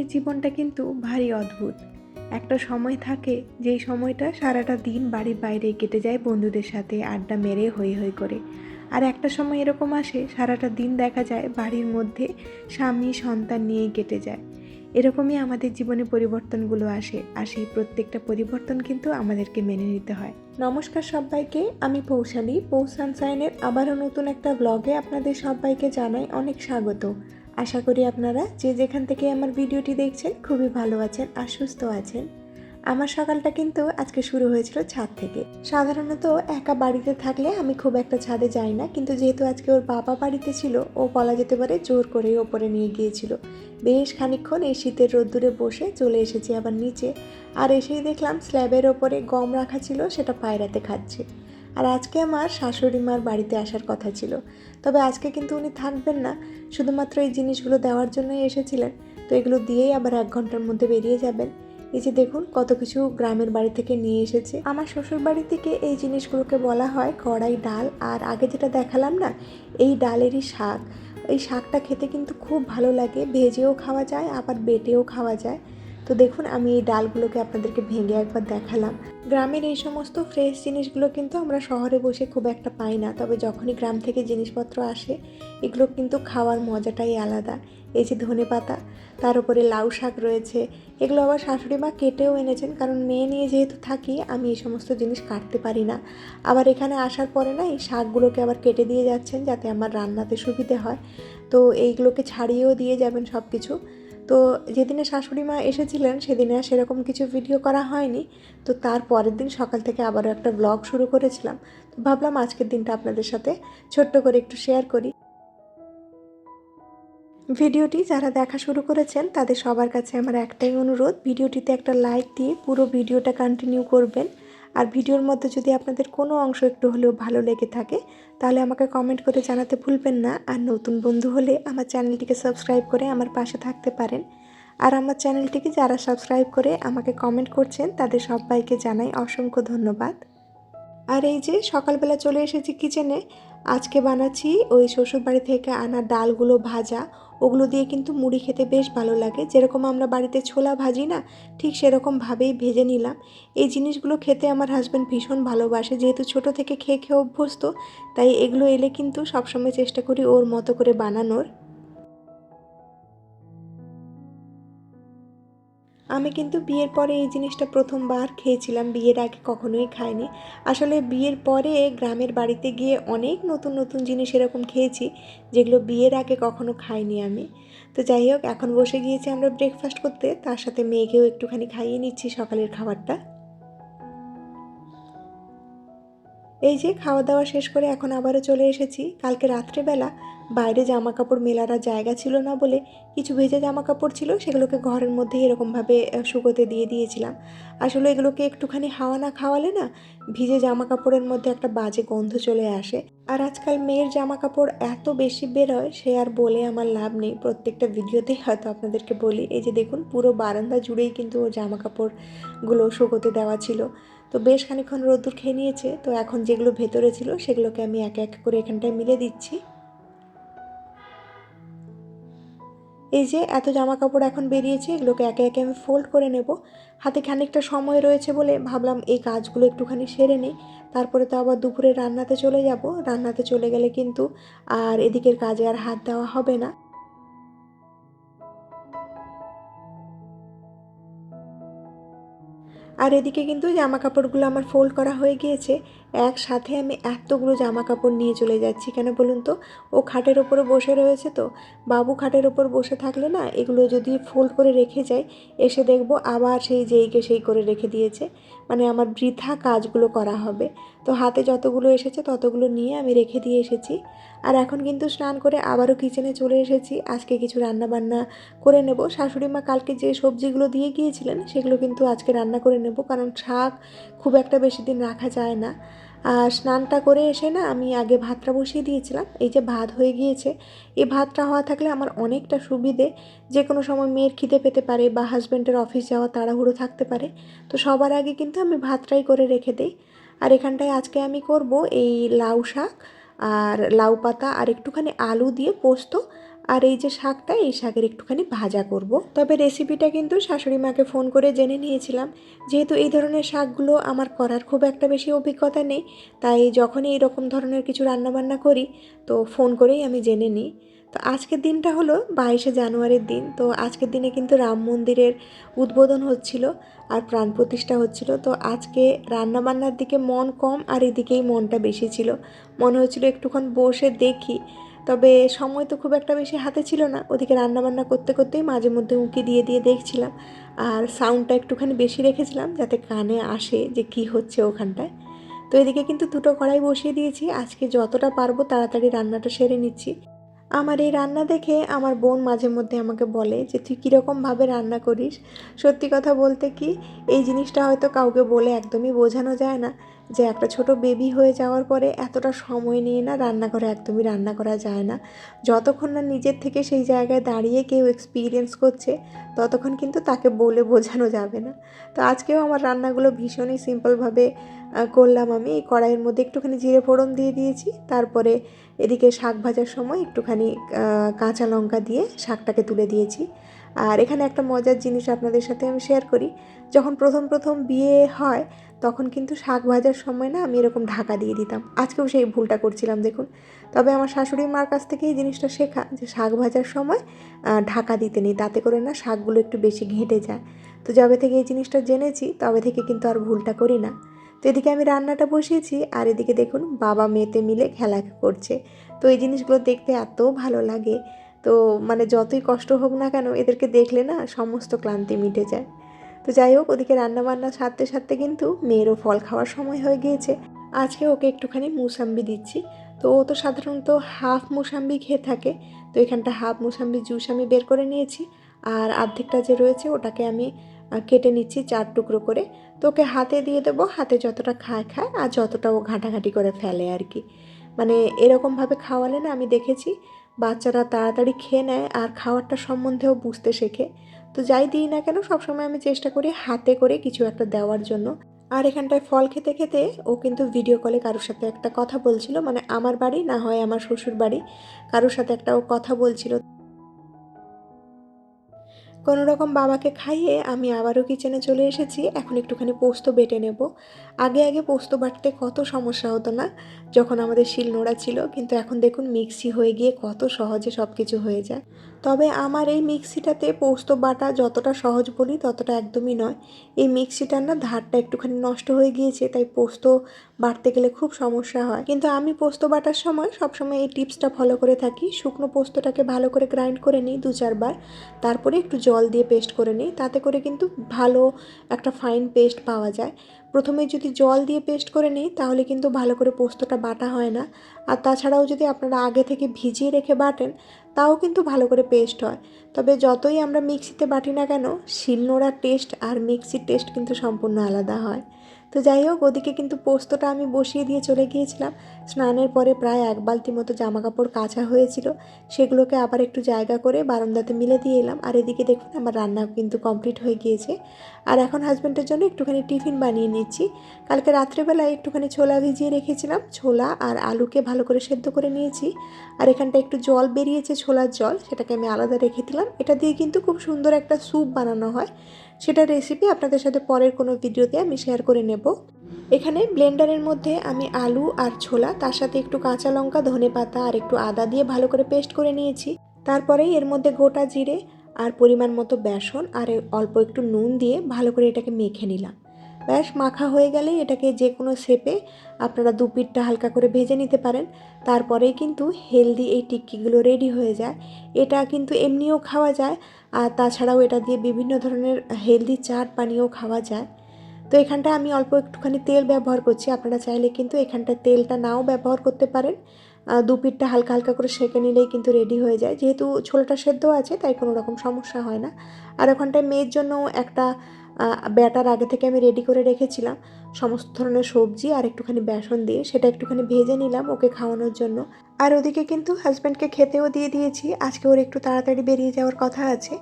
মেয়েদের জীবনটা কিন্তু ভারী অদ্ভুত। একটা সময় থাকে, যেই সময়টা সারাটা দিন বাড়ির বাইরে কেটে যায় বন্ধুদের সাথে আড্ডা মেরে হই হই করে। আর একটা সময় এরকম আসে, সারাটা দিন দেখা যায় বাড়ির মধ্যে স্বামী সন্তান নিয়েই কেটে যায়। এরকমই আমাদের জীবনে পরিবর্তনগুলো আসে, আর সেই প্রত্যেকটা পরিবর্তন কিন্তু আমাদেরকে মেনে নিতে হয়। নমস্কার সবাইকে, আমি পৌশালী। পৌষ সানসাইনের আবারও নতুন একটা ব্লগে আপনাদের সবাইকে জানাই অনেক স্বাগত। আশা করি আপনারা যে যেখান থেকে আমার ভিডিওটি দেখছেন খুবই ভালো আছেন আর সুস্থ আছেন। আমার সকালটা কিন্তু আজকে শুরু হয়েছিল ছাদ থেকে। সাধারণত একা বাড়িতে থাকলে আমি খুব একটা ছাদে যাই না, কিন্তু যেহেতু আজকে ওর বাবা বাড়িতে ছিল, ও বলা যেতে পারে জোর করেই ওপরে নিয়ে গিয়েছিল। বেশ খানিকক্ষণ এই শীতের রোদ্দুরে বসে চলে এসেছি আবার নিচে, আর এসেই দেখলাম স্ল্যাবের ওপরে গম রাখা ছিল, সেটা পায়রাতে খাচ্ছে। আর আজকে আমার শাশুড়ি মার বাড়িতে আসার কথা ছিল। তবে আজকে কিন্তু উনি থাকবেন না। শুধুমাত্র এই জিনিসগুলো দেওয়ার জন্যই এসেছিলেন। তো এগুলো দিয়েই আবার এক ঘণ্টার মধ্যে বেরিয়ে যাবেন। এই যে দেখুন, কত কিছু গ্রামের বাড়ি থেকে নিয়ে এসেছে। আমার শ্বশুর বাড়ি থেকে এই জিনিসগুলোকে বলা হয় কড়াই ডাল। আর আগে যেটা দেখালাম না, এই ডালেরই শাক। এই শাকটা খেতে কিন্তু খুব ভালো লাগে। ভেজেও খাওয়া যায়, আবার বেটেও খাওয়া যায়। তো দেখুন, আমি এই ডালগুলোকে আপনাদেরকে ভেঙে একবার দেখালাম। গ্রামের এই সমস্ত ফ্রেশ জিনিসগুলো কিন্তু আমরা শহরে বসে খুব একটা পাই না। তবে যখনই গ্রাম থেকে জিনিসপত্র আসে, এগুলো কিন্তু খাওয়ার মজাটাই আলাদা। এই যে ধনে পাতা, তার উপরে লাউ শাক রয়েছে, এগুলো আবার শাশুড়ি মা কেটেও এনেছেন। কারণ মেয়ে নিয়ে যেহেতু থাকি, আমি এই সমস্ত জিনিস কাটতে পারি না। আবার এখানে আসার পরে না, এই শাকগুলোকে আবার কেটে দিয়ে যাচ্ছেন যাতে আমার রান্নাতে সুবিধে হয়। তো এইগুলোকে ছাড়িয়েও দিয়ে যাবেন সব কিছু তো যেদিনে শাশুড়ি মা এসেছিলেন, সেদিনে আর সেরকম কিছু ভিডিও করা হয়নি। তো তার পরের দিন সকাল থেকে আবারও একটা ব্লগ শুরু করেছিলাম। তো ভাবলাম আজকের দিনটা আপনাদের সাথে ছোট্ট করে একটু শেয়ার করি। ভিডিওটি যারা দেখা শুরু করেছেন, তাদের সবার কাছে আমার একটাই অনুরোধ, ভিডিওটিতে একটা লাইক দিয়ে পুরো ভিডিওটা কন্টিনিউ করবেন। আর ভিডিওর মধ্যে যদি আপনাদের কোনো অংশ একটু হলেও ভালো লেগে থাকে, তাহলে আমাকে কমেন্ট করে জানাতে ভুলবেন না। আর নতুন বন্ধু হলে আমার চ্যানেলটিকে সাবস্ক্রাইব করে আমার পাশে থাকতে পারেন। আর আমার চ্যানেলটিকে যারা সাবস্ক্রাইব করে আমাকে কমেন্ট করছেন, তাদের সবাইকে জানাই অসংখ্য ধন্যবাদ। আর এই যে সকালবেলা চলে এসেছি কিচেনে আজকে বানাচ্ছি ওই শ্বশুরবাড়ি থেকে আনা ডালগুলো ভাজা। ওগুলো দিয়ে কিন্তু মুড়ি খেতে বেশ ভালো লাগে। যেরকম আমরা বাড়িতে ছোলা ভাজি না, ঠিক সেরকমভাবেই ভেজে নিলাম। এই জিনিসগুলো খেতে আমার হাজব্যান্ড ভীষণ ভালোবাসে। যেহেতু ছোট থেকে খেয়ে খেয়ে অভ্যস্ত, তাই এগুলো এলে কিন্তু সবসময় চেষ্টা করি ওর মতো করে বানানোর। আমি কিন্তু বিয়ের পরে এই জিনিসটা প্রথমবার খেয়েছিলাম, বিয়ের আগে কখনোই খাইনি। আসলে বিয়ের পরে গ্রামের বাড়িতে গিয়ে অনেক নতুন নতুন জিনিস এরকম খেয়েছি, যেগুলো বিয়ের আগে কখনো খাইনি আমি। তো যাই হোক, এখন বসে গিয়েছি আমরা ব্রেকফাস্ট করতে, তার সাথে মেয়েকেও একটুখানি খাইয়ে নিচ্ছি সকালের খাবারটা। এই যে খাওয়া দাওয়া শেষ করে এখন আবারও চলে এসেছি। কালকে রাত্রেবেলা বাইরে জামা কাপড় মেলার জায়গা ছিল না বলে কিছু ভেজা জামা কাপড় ছিল, সেগুলোকে ঘরের মধ্যেই এরকমভাবে শুকোতে দিয়ে দিয়েছিলাম। আসলে এগুলোকে একটুখানি হাওয়া না খাওয়ালে না ভিজে জামা কাপড়ের মধ্যে একটা বাজে গন্ধ চলে আসে। আর আজকাল মেয়ের জামা কাপড় এত বেশি বেরোয়, সে আর বলে আমার লাভ নেই। প্রত্যেকটা ভিডিওতেই হয়তো আপনাদেরকে বলি, এই যে দেখুন পুরো বারান্দা জুড়েই কিন্তু ও জামা কাপড়গুলো শুকোতে দেওয়া ছিল। তো বেশ খানিক্ষণ রোদ্দুর খেয়ে নিয়েছে। তো এখন যেগুলো ভেতরে ছিল সেগুলোকে আমি এক এক করে এখানটায় মিলে দিচ্ছি। এই যে এত জামা কাপড় এখন বেরিয়েছে, এগুলোকে একে একে আমি ফোল্ড করে নেব। হাতে খানিকটা সময় রয়েছে বলে ভাবলাম এই কাজগুলো একটুখানি সেরে নিই। তারপরে তো আবার দুপুরে রান্নাতে চলে যাব। রান্নাতে চলে গেলে কিন্তু আর এদিকের কাজে আর হাত দেওয়া হবে না। আর এদিকে কিন্তু জামা কাপড়গুলো আমার ফোল্ড করা হয়ে গিয়েছে। একসাথে আমি এতগুলো জামা কাপড় নিয়ে চলে যাচ্ছি কেন বলুন তো? ও খাটের ওপরে বসে রয়েছে তো। বাবু খাটের ওপর বসে থাকলে না এগুলো যদি ফোল্ড করে রেখে যায়, এসে দেখব আবার সেই যেইকে সেই করে রেখে দিয়েছে। মানে আমার বৃথা কাজগুলো করা হবে। তো হাতে যতগুলো এসেছে ততগুলো নিয়ে আমি রেখে দিয়ে এসেছি। আর এখন কিন্তু স্নান করে আবারও কিচেনে চলে এসেছি। আজকে কিছু রান্না বান্না করে নেব। শাশুড়ি মা কালকে যে সবজিগুলো দিয়ে গিয়েছিলেন সেগুলো কিন্তু আজকে রান্না করে নেব। কারণ শাক খুব একটা বেশি দিন রাখা যায় না। আর স্নানটা করে এসে না আমি আগে ভাতটা বসিয়ে দিয়েছিলাম। এই যে ভাত হয়ে গিয়েছে। এই ভাতটা হওয়া থাকলে আমার অনেকটা সুবিধে। যে কোনো সময় মেয়ের খিদে পেতে পারে বা হাজব্যান্ডের অফিস যাওয়া তাড়াহুড়ো থাকতে পারে। তো সবার আগে কিন্তু আমি ভাতটাই করে রেখে দিই। আর এখানটায় আজকে আমি করব এই লাউ শাক আর লাউ পাতা আর একটুখানি আলু দিয়ে পোস্ত আর এই যে শাকটা, এই শাকের একটুখানি ভাজা করব। তবে রেসিপিটা কিন্তু শাশুড়ি মাকে ফোন করে জেনে নিয়েছিলাম। যেহেতু এই ধরনের শাকগুলো আমার করার খুব একটা বেশি অভিজ্ঞতা নেই, তাই যখনই এরকম ধরনের কিছু রান্নাবান্না করি, তো ফোন করেই আমি জেনে নিই। তো আজকের দিনটা হলো বাইশে জানুয়ারির দিন, তো আজকের দিনে কিন্তু রাম মন্দিরের উদ্বোধন হচ্ছিল আর প্রাণ প্রতিষ্ঠা হচ্ছিল। তো আজকে রান্নাবান্নার দিকে মন কম আর এদিকেই মনটা বেশি ছিল। মনে হচ্ছিল একটুক্ষণ বসে দেখি তবে সময় তো খুব একটা বেশি হাতে ছিল না। ওদিকে রান্নাবান্না করতে করতেই মাঝে মধ্যে উঁকি দিয়ে দিয়ে দেখছিলাম। আর সাউন্ডটা একটুখানি বেশি রেখেছিলাম যাতে কানে আসে যে কি হচ্ছে ওখানটায়। তো এদিকে কিন্তু দুটো কড়াই বসিয়ে দিয়েছি। আজকে যতটা পারব তাড়াতাড়ি রান্নাটা সেরে নিচ্ছি। আমার এই রান্না দেখে আমার বোন মাঝে মধ্যে আমাকে বলে যে, তুই কীরকমভাবে রান্না করিস? সত্যি কথা বলতে কি, এই জিনিসটা হয়তো কাউকে বলে একদমই বোঝানো যায় না যে, একটা ছোট বেবি হয়ে যাওয়ার পরে এতটা সময় নিয়ে না রান্না করে একদমই রান্না করা যায় না। যতক্ষণ না নিজের থেকে সেই জায়গায় দাঁড়িয়ে কেউ এক্সপিরিয়েন্স করছে, ততক্ষণ কিন্তু তাকে বলে বোঝানো যাবে না। তো আজকেও আমার রান্নাগুলো ভীষণই সিম্পলভাবে করলাম আমি। এই কড়াইয়ের মধ্যে একটুখানি জিরে ফোড়ন দিয়ে দিয়েছি, তারপরে এদিকে শাক ভাজার সময় একটুখানি কাঁচা লঙ্কা দিয়ে শাকটাকে তুলে দিয়েছি। আর এখানে একটা মজার জিনিস আপনাদের সাথে আমি শেয়ার করি। যখন প্রথম প্রথম বিয়ে হয়, তখন কিন্তু শাক ভাজার সময় না আমি এরকম ঢাকা দিয়ে দিতাম। আজকেও সেই ভুলটা করছিলাম, দেখুন। তবে আমার শাশুড়ি মার কাছ থেকে এই জিনিসটা শেখা যে শাক ভাজার সময় ঢাকা দিতে নেই, তাতে করে না শাকগুলো একটু বেশি ঘেঁটে যায়। তো যবে থেকে এই জিনিসটা জেনেছি, তবে থেকে কিন্তু আর ভুলটা করি না। তো এদিকে আমি রান্নাটা বসিয়েছি, আর এদিকে দেখুন বাবা মেয়েতে মিলে খেলা করছে। তো এই জিনিসগুলো দেখতে এত ভালো লাগে। তো মানে যতই কষ্ট হোক না কেন, এদেরকে দেখলে না সমস্ত ক্লান্তি মিটে যায়। তো যাই হোক, ওদিকে রান্নাবান্না সারতে সারতে কিন্তু মেয়েরও ফল খাওয়ার সময় হয়ে গিয়েছে। আজকে ওকে একটুখানি মুসাম্বি দিচ্ছি। তো ও তো সাধারণত হাফ মুসাম্বি খেয়ে থাকে। তো এখানটা হাফ মুসাম্বি জুস আমি বের করে নিয়েছি। আর অর্ধেকটা যে রয়েছে, ওটাকে আমি কেটে নিচ্ছি চার টুকরো করে। তো ওকে হাতে দিয়ে দেবো, হাতে যতটা খায় খায় আর যতটা ও ঘাঁটাঘাঁটি করে ফেলে আর কি। মানে এরকমভাবে খাওয়ালে না আমি দেখেছি, বাচ্চারা তাড়াতাড়ি খেয়ে নেয় আর খাওয়ারটা সম্বন্ধেও বুঝতে শেখে। তো যাই দিই না কেন, সবসময় আমি চেষ্টা করি হাতে করে কিছু একটা দেওয়ার জন্য। আর এখানটায় ফল খেতে খেতে ও কিন্তু ভিডিও কলে কারোর সাথে একটা কথা বলছিল মানে আমার বাড়ি না হয় আমার শ্বশুর বাড়ি কারোর সাথে একটা ও কথা বলছিল। কোনো রকম বাবাকে খাইয়ে আমি আবারও কিচেনে চলে এসেছি। এখন একটুখানি পোস্ত বেটে নেব। আগে আগে পোস্ত বাটতে কত সমস্যা হতো না, যখন আমাদের শিল নোড়া ছিল, কিন্তু এখন দেখুন মিক্সি হয়ে গিয়ে কত সহজে সব কিছু হয়ে যায়। তবে আমার এই মিক্সিটাতে পোস্ত বাটা যতটা সহজ বলি ততটা একদমই নয়। এই মিক্সিটার না ধারটা একটুখানি নষ্ট হয়ে গিয়েছে, তাই পোস্ত বাটতে গেলে খুব সমস্যা হয়। কিন্তু আমি পোস্ত বাটার সময় সবসময় এই টিপসটা ফলো করে থাকি। শুকনো পোস্তটাকে ভালো করে গ্রাইন্ড করে নিই দু চারবার। তারপরে একটু জল দিয়ে পেস্ট করে নিই। তাতে করে কিন্তু ভালো একটা ফাইন পেস্ট পাওয়া যায়। প্রথমে যদি জল দিয়ে পেস্ট করে নিই, তাহলে কিন্তু ভালো করে পোস্তটা বাটা হয় না। আর তাছাড়াও যদি আপনারা আগে থেকে ভিজিয়ে রেখে বাটেন, তাও কিন্তু ভালো করে পেস্ট হয়। তবে যতই আমরা মিক্সিতে বাটি না কেন, শিলনোড়ার টেস্ট আর মিক্সির টেস্ট কিন্তু সম্পূর্ণ আলাদা হয়। তো যাই হোক, ওদিকে কিন্তু পোস্তটা আমি বসিয়ে দিয়ে চলে গিয়েছিলাম। স্নানের পরে প্রায় এক বালতি মতো জামা কাপড় কাঁচা হয়েছিল। সেগুলোকে আবার একটু জায়গা করে বারান্দাতে মিলে দিয়ে এলাম। আর এদিকে দেখুন, আমার রান্না কিন্তু কমপ্লিট হয়ে গিয়েছে। আর এখন হাজব্যান্ডের জন্য একটুখানি টিফিন বানিয়ে নিচ্ছি। কালকে রাত্রেবেলায় একটুখানি ছোলা ভিজিয়ে রেখেছিলাম। ছোলা আর আলুকে ভালো করে সেদ্ধ করে নিয়েছি। আর এখানটা একটু জল বেরিয়েছে, ছোলার জল। সেটাকে আমি আলাদা রেখে দিলাম। এটা দিয়ে কিন্তু খুব সুন্দর একটা স্যুপ বানানো হয়। সেটার রেসিপি আপনাদের সাথে পরের কোনো ভিডিওতে আমি শেয়ার করে নেব। এখানে ব্লেন্ডারের মধ্যে আমি আলু আর ছোলা, তার সাথে একটু কাঁচা লঙ্কা, ধনে পাতা আর একটু আদা দিয়ে ভালো করে পেস্ট করে নিয়েছি। তারপরেই এর মধ্যে গোটা জিরে আর পরিমাণ মতো বেসন আর অল্প একটু নুন দিয়ে ভালো করে এটাকে মেখে নিলাম। ব্যাস, মাখা হয়ে গেলেই এটাকে যে কোনো শেপে আপনারা দু পিঠটা হালকা করে ভেজে নিতে পারেন। তারপরেই কিন্তু হেলদি এই টিক্কিগুলো রেডি হয়ে যায়। এটা কিন্তু এমনিও খাওয়া যায়, আর তাছাড়াও এটা দিয়ে বিভিন্ন ধরনের হেলদি চাট পানীয় খাওয়া যায়। তো এখানটা আমি অল্প একটুখানি তেল ব্যবহার করছি, আপনারা চাইলে কিন্তু এখানটা তেলটা নাও ব্যবহার করতে পারেন। দু পিঠটা হালকা হালকা করে সেঁকে নিলেই কিন্তু রেডি হয়ে যায়। যেহেতু ছোলাটা সেদ্ধ আছে, তাই কোনো রকম সমস্যা হয় না। আর ওখানটায় মেয়ের জন্য একটা ব্যাটার আগে থেকে আমি রেডি করে রেখেছিলাম। সমস্ত ধরনের সবজি আর একটুখানি বেসন দিয়ে সেটা একটুখানি ভেজে নিলাম ওকে খাওয়ানোর জন্য। আর ওদিকে কিন্তু হাজব্যান্ডকে খেতেও দিয়ে দিয়েছি। আজকে ওর একটু তাড়াতাড়ি বেরিয়ে যাওয়ার কথা আছে।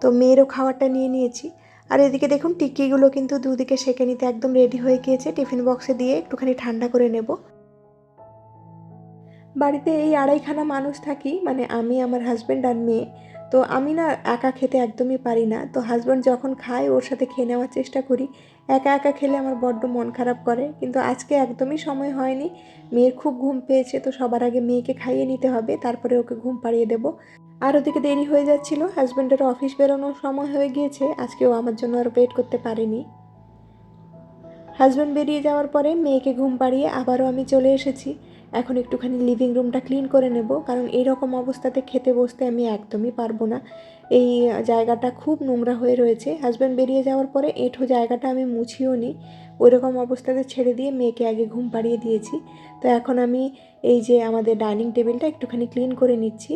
তো মেয়েরও খাবারটা নিয়ে নিয়েছি। আর এদিকে দেখুন টিকিগুলো কিন্তু দুদিকে সেঁকে নিতে একদম রেডি হয়ে গিয়েছে। টিফিন বক্সে দিয়ে একটুখানি ঠান্ডা করে নেব। বাড়িতে এই আড়াইখানা মানুষ থাকি মানে আমি, আমার হাজব্যান্ড আর মেয়ে। তো আমি না একা খেতে একদমই পারি না। তো হাজব্যান্ড যখন খায়, ওর সাথে খেয়ে নেওয়ার চেষ্টা করি। একা একা খেলে আমার বড্ড মন খারাপ করে। কিন্তু আজকে একদমই সময় হয়নি। মেয়ের খুব ঘুম পেয়েছে, তো সবার আগে মেয়েকে খাইয়ে নিতে হবে। তারপরে ওকে ঘুম পাড়িয়ে দেবো। আর ওদিকে দেরি হয়ে যাচ্ছিল। হাজব্যান্ডের অফিস বেরোনোর সময় হয়ে গিয়েছে। আজকেও আমার জন্য আর ওয়েট করতে পারেনি। হাজব্যান্ড বেরিয়ে যাওয়ার পরে মেয়েকে ঘুম পাড়িয়ে আবারও আমি চলে এসেছি। এখন একটুখানি লিভিং রুমটা ক্লিন করে নেব, কারণ এইরকম অবস্থাতে খেতে বসতে আমি একদমই পারব না। এই জায়গাটা খুব নোংরা হয়ে রয়েছে। হাজব্যান্ড বেরিয়ে যাওয়ার পরে এঁঠো জায়গাটা আমি মুছিও নি। ওইরকম অবস্থাতে ছেড়ে দিয়ে মেয়েকে আগে ঘুম পাড়িয়ে দিয়েছি। তো এখন আমি এই যে আমাদের ডাইনিং টেবিলটা একটুখানি ক্লিন করে নিচ্ছি।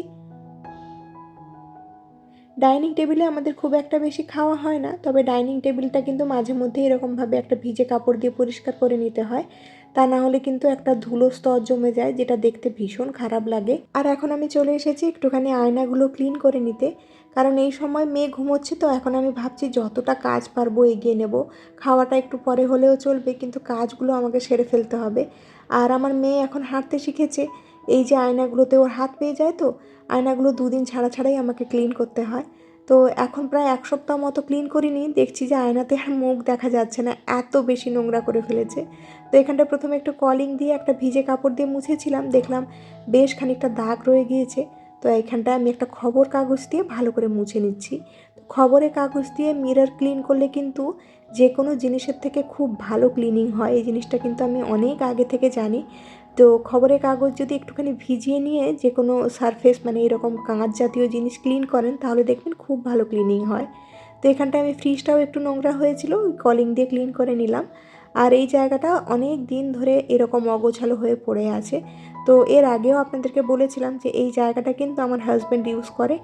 ডাইনিং টেবিলে আমাদের খুব একটা বেশি খাওয়া হয় না, তবে ডাইনিং টেবিলটা কিন্তু মাঝে মধ্যে এরকমভাবে একটা ভিজে কাপড় দিয়ে পরিষ্কার করে নিতে হয়। তা না হলে কিন্তু একটা ধুলো স্তর জমে যায়, যেটা দেখতে ভীষণ খারাপ লাগে। আর এখন আমি চলে এসেছি একটুখানি আয়নাগুলো ক্লিন করে নিতে। কারণ এই সময় মেয়ে ঘুমোচ্ছে তো, এখন আমি ভাবছি যতটা কাজ পারব এগিয়ে নেব। খাওয়াটা একটু পরে হলেও চলবে, কিন্তু কাজগুলো আমাকে সেরে ফেলতে হবে। আর আমার মেয়ে এখন হাঁটতে শিখেছে। এই যে আয়নাগুলোতে ওর হাত পেয়ে যায় তো, আয়নাগুলো দুদিন ছাড়া ছাড়াই আমাকে ক্লিন করতে হয়। তো এখন প্রায় এক সপ্তাহ মতো ক্লিন করিনি, দেখছি যে আয়নাতে আর মুখ দেখা যাচ্ছে না, এত বেশি নোংরা করে ফেলেছে। তো এখানটা প্রথমে একটু কলিং দিয়ে একটা ভিজে কাপড় দিয়ে মুছেছিলাম, দেখলাম বেশ খানিকটা দাগ রয়ে গিয়েছে। তো এইখানটায় আমি একটা খবর কাগজ দিয়ে ভালো করে মুছে নিচ্ছি। খবরের কাগজ দিয়ে মিরর ক্লিন করলে কিন্তু যে কোনো জিনিসের থেকে খুব ভালো ক্লিনিং হয়। এই জিনিসটা কিন্তু আমি অনেক আগে থেকে জানি। তো খবরের কাগজ যদি একটুখানি ভিজিয়ে নিয়ে যে কোনো সারফেস মানে এরকম কাঁচ জাতীয় জিনিস ক্লিন করেন, তাহলে দেখবেন খুব ভালো ক্লিনিং হয়। তো এখানটায় আমি ফ্রিজটাও একটু নোংরা হয়েছিল কলিং দিয়ে ক্লিন করে নিলাম। আর এই জায়গাটা অনেক দিন ধরে এরকম অগোছালো হয়ে পড়ে আছে। তো এর আগেও আপনাদেরকে বলেছিলাম যে এই জায়গাটা কিন্তু আমার হাজব্যান্ড ইউজ করে,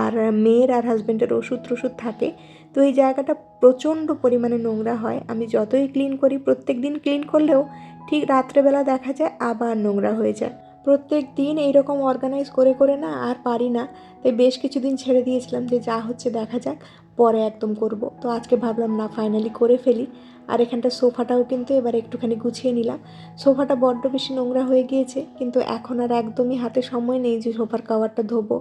আর মেয়ের আর হাজব্যান্ডের ওষুধ টষুধ থাকে। তো এই জায়গাটা প্রচণ্ড পরিমাণে নোংরা হয়। আমি যতই ক্লিন করি প্রত্যেক দিন ক্লিন করলেও ঠিক রাত্রেবেলা দেখা যায় আবার নোংরা হয়ে যায়। প্রত্যেক দিন এইরকম অর্গানাইজ করে করে না আর পারি না। তাই বেশ কিছুদিন ছেড়ে দিয়েছিলাম যে যা হচ্ছে দেখা যাক, পরে একদম করব। তো আজকে ভাবলাম, না ফাইনালি করে ফেলি। আর এখানটা সোফাটাও কিন্তু এবার একটুখানি গুছিয়ে নিলাম। সোফাটা বড্ড বেশি নোংরা হয়ে গিয়েছে, কিন্তু এখন আর একদমই হাতে সময় নেই যে সোফার কাভারটা ধোবো।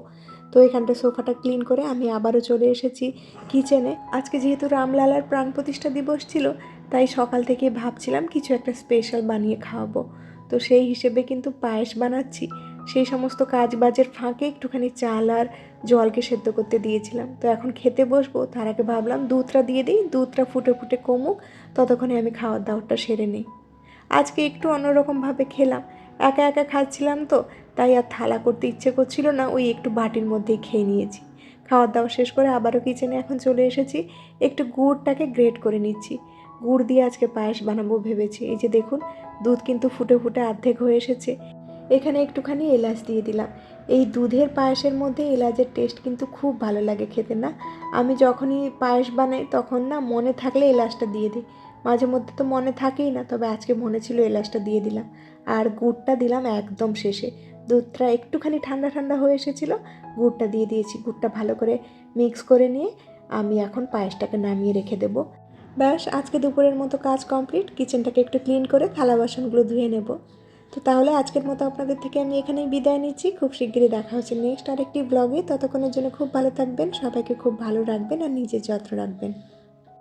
তো এখানটা সোফাটা ক্লিন করে আমি আবারও চলে এসেছি কিচেনে। আজকে যেহেতু রামলালার প্রাণ প্রতিষ্ঠা দিবস ছিল, তাই সকাল থেকে ভাবছিলাম কিছু একটা স্পেশাল বানিয়ে খাওয়াবো। তো সেই হিসেবে কিন্তু পায়েস বানাচ্ছি। সেই সমস্ত কাজ বাজের ফাঁকে একটুখানি চাল আর জলকে সেদ্ধ করতে দিয়েছিলাম। তো এখন খেতে বসবো, তার আগে ভাবলাম দুধটা দিয়ে দিই, দুধটা ফুটে ফুটে কমুক, ততক্ষণে আমি খাওয়ার দাওয়ারটা সেরে নিই। আজকে একটু অন্যরকমভাবে খেলাম। একা একা খাচ্ছিলাম তো তাই আর থালা করতে ইচ্ছে করছিল না, ওই একটু বাটির মধ্যেই খেয়ে নিয়েছি। খাওয়ার দাওয়া শেষ করে আবারও কিচেনে এখন চলে এসেছি, একটু গুড়টাকে গ্রেট করে নিচ্ছি। গুড় দিয়ে আজকে পায়েস বানাবো ভেবেছি। এই যে দেখুন, দুধ কিন্তু ফুটে ফুটে অর্ধেক হয়ে এসেছে। এখানে একটুখানি এলাচ দিয়ে দিলাম। এই দুধের পায়েসের মধ্যে এলাচের টেস্ট কিন্তু খুব ভালো লাগে খেতে না। আমি যখনই পায়েস বানাই তখন না মনে থাকলে এলাচটা দিয়ে দিই। মাঝে মধ্যে তো মনে থাকেই না, তবে আজকে মনে ছিল এলাচটা দিয়ে দিলাম। আর গুড়টা দিলাম একদম শেষে। দুধটা একটুখানি ঠান্ডা ঠান্ডা হয়ে এসেছিল, গুড়টা দিয়ে দিয়েছি, গুড়টা ভালো করে মিক্স করে নিয়ে আমি এখন পায়েসটাকে নামিয়ে রেখে দেবো। ব্যাস, আজকে দুপুরের মতো কাজ কমপ্লিট কিচেনটাকে একটু ক্লিন করে থালা বাসনগুলো ধুয়ে নেব। তো তাহলে আজকের মতো আপনাদের থেকে আমি এখানেই বিদায় নিচ্ছি, খুব শিগগিরই দেখা হচ্ছে নেক্সট আরেকটি ব্লগে ততক্ষণের জন্য খুব ভালো থাকবেন, সবাইকে খুব ভালো রাখবেন আর নিজের যত্ন রাখবেন।